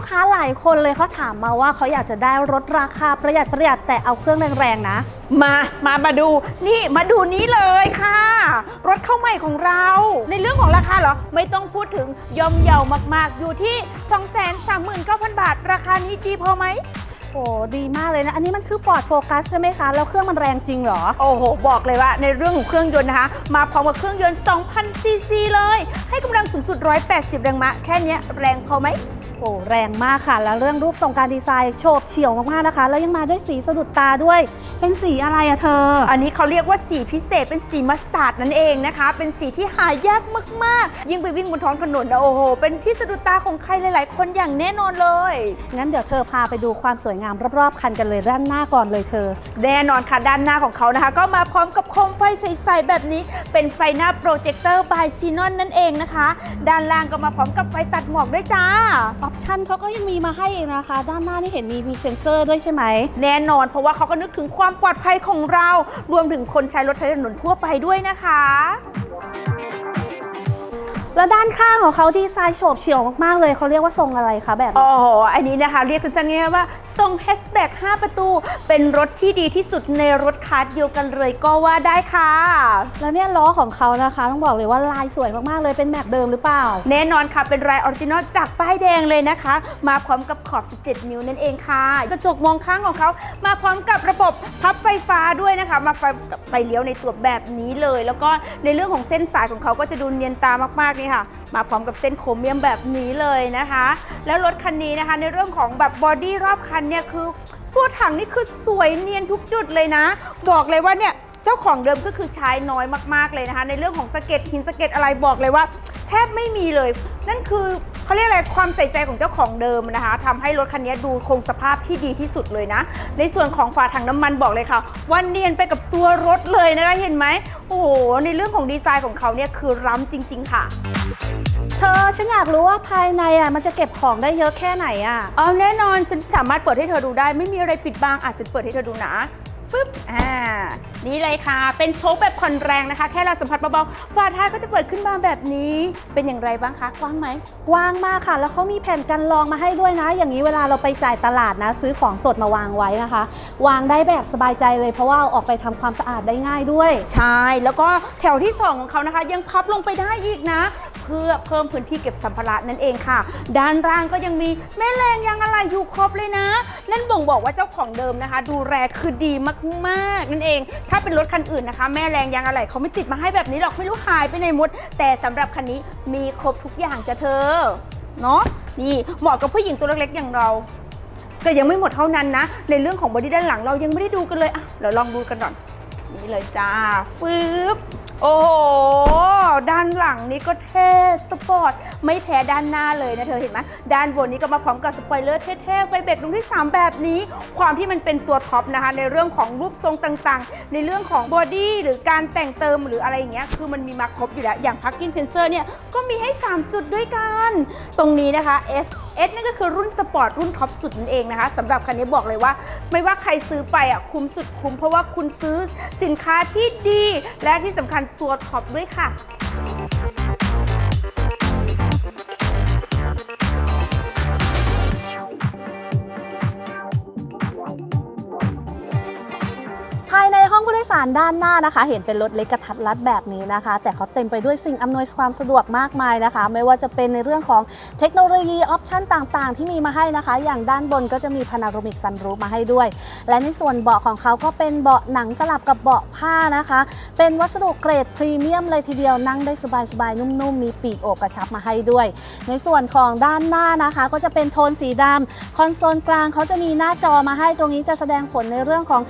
กค้าหลายคนเลยเขาถามมาว่าเขาอยากจะได้รถราคาประหยัดประหยัดแต่เอาเครื่องแรงๆนะ มา มามาดู นี่มาดูนี้เลยค่ะ รถเข้าใหม่ของเรา ในเรื่องของราคาเหรอ ไม่ต้องพูดถึงย่อมเยาวมากๆ อยู่ที่ 239,000 บาท ราคานี้ดีพอไหม โอ้ดีมากเลยนะ อันนี้มันคือ Ford Focus ใช่ไหมคะ แล้วเครื่องมันแรงจริงเหรอ โอ้โห บอกเลยว่าในเรื่องของเครื่องยนต์นะคะ มาพร้อมกับเครื่องยนต์ 2,000ซีซีเลย ให้กำลังสูงสุด 180 แรงม้าแค่เนี้ยแรงพอไหม โอ้แรงมากค่ะ แล้วเรื่องรูปทรงการดีไซน์โฉบเฉี่ยวมากๆนะคะ แล้วยังมาด้วยสีสะดุดตาด้วย เป็นสีอะไรอะเธอ อันนี้เขาเรียกว่าสีพิเศษเป็นสีมัสตาร์ดนั่นเองนะคะ เป็นสีที่หายากมากๆ ยิ่งไปวิ่งบนท้องถนนนะโอ้โห เป็นที่สะดุดตาของใครหลาย ๆ คนอย่างแน่นอนเลย งั้นเดี๋ยวเธอพาไปดูความสวยงามรอบๆคันกันเลยด้านหน้าก่อนเลยเธอ แน่นอนค่ะด้านหน้าของเขานะคะ ก็มาพร้อมกับโคมไฟใสๆแบบนี้ เป็นไฟหน้าโปรเจคเตอร์บายซีนอนนั่นเองนะคะ ด้านล่างก็มาพร้อมกับไฟตัดหมอกด้วยจ้าออปชันเขาก็ยังมีมาให้อีกนะคะ ด้านหน้านี่เห็นมีมีเซ็นเซอร์ด้วยใช่ไหม แน่นอนเพราะว่าเขาก็นึกถึงความปลอดภัยของเรา รวมถึงคนใช้รถใช้ถนนทั่วไปด้วยนะคะ แล้วด้านข้างของเขาดีไซน์โฉบเฉี่ยวมากๆเลยเขาเรียกว่าทรงอะไรคะแบบนี้ โอ้โห อันนี้นะคะ เรียกสั้นๆง่ายๆว่าทรงแฮชแบ็ก5ประตู เป็นรถที่ดีที่สุดในรถคาร์ดเดียวกันเลยก็ว่าได้ค่ะ แล้วเนี่ยล้อของเขานะคะต้องบอกเลยว่าลายสวยมากๆเลยเป็นแม็กเดิมหรือเปล่า แน่นอนค่ะ เป็นรายออริจินอลจากป้ายแดงเลยนะคะ มาพร้อมกับขอบ 17 นิ้วนั่นเองค่ะ กระจกมองข้างของเขา มาพร้อมกับระบบพับไฟฟ้าด้วยนะคะ มาไฟกับไฟเลี้ยวในตัวแบบนี้เลย แล้วก็ในเรื่องของเส้นสายของเขาก็จะดูเนียนตามากๆนี่ค่ะ มาพร้อมกับเส้นโครเมียมแบบนี้เลยนะคะ แล้วรถคันนี้นะคะ ในเรื่องของแบบบอดี้รอบคันเนี่ยคือ ตัวถังนี่คือสวยเนียนทุกจุดเลยนะ บอกเลยว่าเนี่ย เจ้าของเดิมก็คือใช้น้อยมากๆเลยนะคะ ในเรื่องของสะเก็ตหินสะเก็ตอะไรบอกเลยว่า แทบไม่มีเลย นั่นคือเขาเรียกอะไรความใส่ใจของเจ้าของเดิมนะคะทำให้รถคันนี้ดูคงสภาพที่ดีที่สุดเลยนะ ในส่วนของฝาถังน้ำมันบอกเลยค่ะว่าเนียนไปกับตัวรถเลยนะคะเห็นไหมโอ้โหในเรื่องของดีไซน์ของเขาเนี่ยคือล้ำจริง ๆ ค่ะเธอฉันอยากรู้ว่าภายในอะมันจะเก็บของได้เยอะแค่ไหนอะเอาแน่นอนฉันสามารถเปิดให้เธอดูได้ ไม่มีอะไรปิดบังอาจจะฉันเปิดให้เธอดูนะฟึบอ่า นี่เลยค่ะ เป็นโชคแบบผ่อนแรงนะคะ แค่เราสัมผัสเบาๆฝาท้ายก็จะเปิดขึ้นมาแบบนี้ เป็นอย่างไรบ้างคะ กว้างไหม กว้างมากค่ะ แล้วเขามีแผ่นกันรองมาให้ด้วยนะ อย่างนี้เวลาเราไปจ่ายตลาดนะ ซื้อของสดมาวางไว้นะคะ วางได้แบบสบายใจเลยเพราะว่าเอาออกไปทำความสะอาดได้ง่ายด้วย ใช่ แล้วก็แถวที่ 2 ของเขานะคะ ยังพับลงไปได้อีกนะ เพื่อเพิ่มพื้นที่เก็บสัมภาระนั่นเองค่ะ ด้านล่างก็ยังมีแม่แรงยางอะไรอยู่ครบเลยนะ นั่นบ่งบอกว่าเจ้าของเดิมนะคะ ดูแลคือดีมากๆนั่นเองถ้าเป็นรถคันอื่นนะคะ แม่แรงยางอะไรเขาไม่ติดมาให้แบบนี้หรอกไม่รู้หายไปไหนหมด แต่สำหรับคันนี้มีครบทุกอย่างจ้ะเธอเนาะนี่เหมาะกับผู้หญิงตัวเล็กๆอย่างเราแต่ยังไม่หมดเท่านั้นนะ ในเรื่องของบอดี้ด้านหลังเรายังไม่ได้ดูกันเลยอะเราลองดูกันก่อนนี่เลยจ้าฟืบ โอ้โห ด้านหลังนี่ก็เท่สปอร์ต ไม่แพ้ด้านหน้าเลยนะเธอเห็นไหมด้านบนนี้ก็มาพร้อมกับสปอยเลอร์เท่ๆ ไฟเบรกดวงที่ 3 แบบนี้ ความที่มันเป็นตัวท็อปนะคะ ในเรื่องของรูปทรงต่างๆ ในเรื่องของบอดี้หรือการแต่งเติมหรืออะไรอย่างเงี้ยคือมันมีมาครบอยู่แล้ว อย่าง parking sensor เนี่ยก็มีให้ 3 จุดด้วยกัน ตรงนี้นะคะ S S นั่นก็คือรุ่นสปอร์ตรุ่นท็อปสุดนั่นเองนะคะสำหรับคันนี้บอกเลยว่า ไม่ว่าใครซื้อไปอะคุ้มสุดคุ้มเพราะว่าคุณซื้อสินค้าที่ดี และที่สำคัญตัวท็อปด้วยค่ะ สารด้านหน้านะคะ เห็นเป็นรถเล็กกระทัดรัดแบบนี้นะคะ แต่เขาเต็มไปด้วยสิ่งอำนวยความสะดวกมากมายนะคะ ไม่ว่าจะเป็นในเรื่องของเทคโนโลยีออปชันต่างๆ ที่มีมาให้นะคะ อย่างด้านบนก็จะมีพานาโรมิกซันรูฟมาให้ด้วย และในส่วนเบาะของเขาก็เป็นเบาะหนังสลับกับเบาะผ้านะคะ เป็นวัสดุเกรดพรีเมียมเลยทีเดียวนั่งได้สบายๆนุ่มๆ มีปีกโอบกระชับมาให้ด้วย ในส่วนของด้านหน้านะคะ ก็จะเป็นโทนสีดำคอนโซลกลางเขาจะมีหน้าจอมาให้ตรงนี้จะแสดงผลในเรื่องของ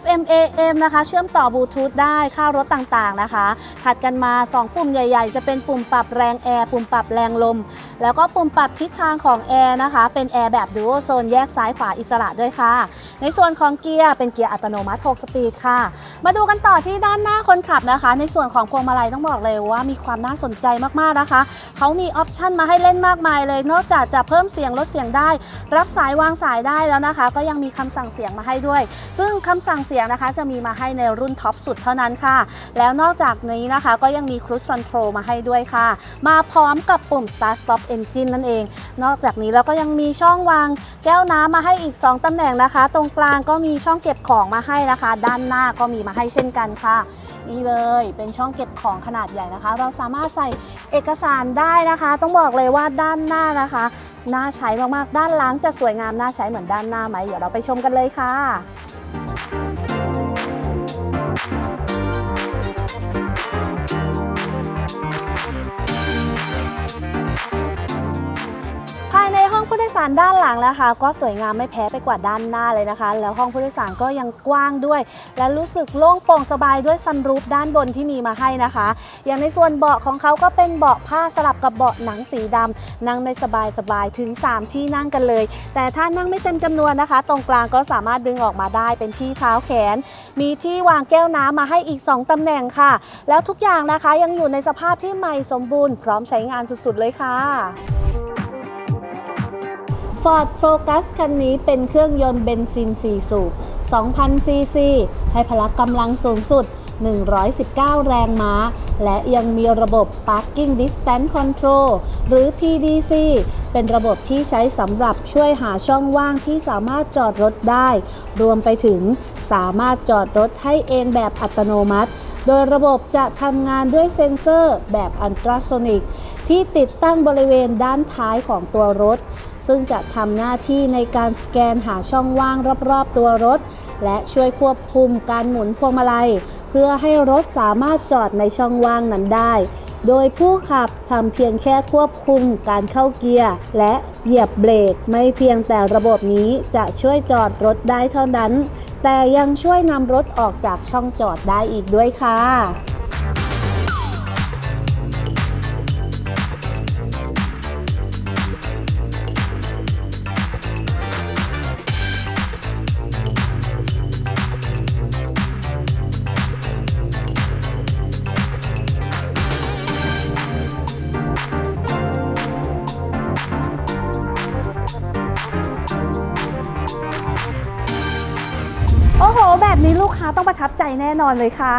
FM AM นะคะเชื่อมต่อบลูทูธได้ค่ารถต่างๆนะคะ ถัดกันมา 2 ปุ่มใหญ่ ๆ จะเป็นปุ่มปรับแรงแอร์ปุ่มปรับแรงลม แล้วก็ปุ่มปรับทิศทางของแอร์นะคะ เป็นแอร์แบบดูโอโซนแยกซ้ายขวาอิสระด้วยค่ะ ในส่วนของเกียร์เป็นเกียร์อัตโนมัติ 6 สปีดค่ะ มาดูกันต่อที่ด้านหน้าคนขับนะคะ ในส่วนของพวงมาลัยต้องบอกเลยว่ามีความน่าสนใจมากๆนะคะ เขามีออปชันมาให้เล่นมากมายเลย นอกจากจะเพิ่มเสียงลดเสียงได้ รับสายวางสายได้แล้วนะคะ ก็ยังมีคำสั่งเสียงมาให้ด้วย ซึ่งคำสั่งเสียงนะคะจะมีมาให้ในรุ่นท็อปสุดเท่านั้นค่ะ แล้วนอกจากนี้นะคะก็ยังมีครู i คอนโทรลมาให้ด้วยค่ะ มาพร้อมกับปุ่ม Start Stop Engine นั่นเอง นอกจากนี้เราก็ยังมีช่องวางแก้วน้ำมาให้อีก 2ตำแหน่งนะคะ ตรงกลางก็มีช่องเก็บของมาให้นะคะ ด้านหน้าก็มีมาให้เช่นกันค่ะนี่เลยเป็นช่องเก็บของขนาดใหญ่นะคะ เราสามารถใส่เอกสารได้นะคะ ต้องบอกเลยว่าด้านหน้านะคะน่าใช้มากๆ ด้านหลังจะสวยงามน่าใช้เหมือนด้านหน้าไหมเดี๋ยวเราไปชมกันเลยค่ะารด้านหลังนะคะ ก็สวยงามไม่แพ้ไปกว่าด้านหน้าเลยนะคะ แล้วห้องผู้โดยสารก็ยังกว้างด้วย และรู้สึกโล่งโปร่งสบายด้วยซันรูฟด้านบนที่มีมาให้นะคะ อย่างในส่วนเบาะของเขาก็เป็นเบาะผ้าสลับกับเบาะหนังสีดำนั่งได้สบายสบายๆถึง 3 ที่นั่งกันเลย แต่ถ้านั่งไม่เต็มจำนวนนะคะ ตรงกลางก็สามารถดึงออกมาได้เป็นที่เท้าแขน มีที่วางแก้วน้ำมาให้อีก 2ตำแหน่งค่ะ แล้วทุกอย่างนะคะยังอยู่ในสภาพที่ใหม่สมบูรณ์พร้อมใช้งานสุดๆเลยค่ะ Ford Focus คันนี้เป็นเครื่องยนต์เบนซิน 4 สูบ 2,000 ซีซี ให้พละกำลังสูงสุด 119 แรงม้า และยังมีระบบ Parking Distance Control หรือ PDC เป็นระบบที่ใช้สำหรับช่วยหาช่องว่างที่สามารถจอดรถได้ รวมไปถึงสามารถจอดรถให้เองแบบอัตโนมัติ โดยระบบจะทำงานด้วยเซ็นเซอร์แบบอันตราโซนิก ที่ติดตั้งบริเวณด้านท้ายของตัวรถ ซึ่งจะทำหน้าที่ในการสแกนหาช่องว่างรอบๆตัวรถ และช่วยควบคุมการหมุนพวงมาลัย เพื่อให้รถสามารถจอดในช่องว่างนั้นได้ โดยผู้ขับทำเพียงแค่ควบคุมการเข้าเกียร์และเหยียบเบรกไม่เพียงแต่ระบบนี้จะช่วยจอดรถได้เท่านั้น แต่ยังช่วยนำรถออกจากช่องจอดได้อีกด้วยค่ะ แน่นอนเลยค่ะ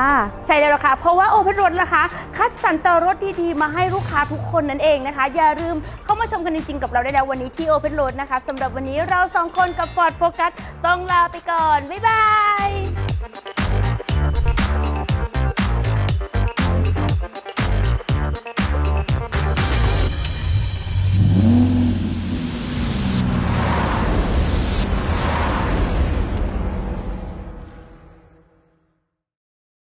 ใช่แล้วล่ะค่ะ เพราะว่าโอเพนรถนะคะ คัดสรรแต่รถดีๆ มาให้ลูกค้าทุกคนนั่นเองนะคะ อย่าลืมเข้ามาชมกันจริงๆ กับเราได้แล้ววันนี้ที่โอเพนรถนะคะสำหรับวันนี้เราสองคนกับ Ford Focus ต้องลาไปก่อน บ๊ายบาย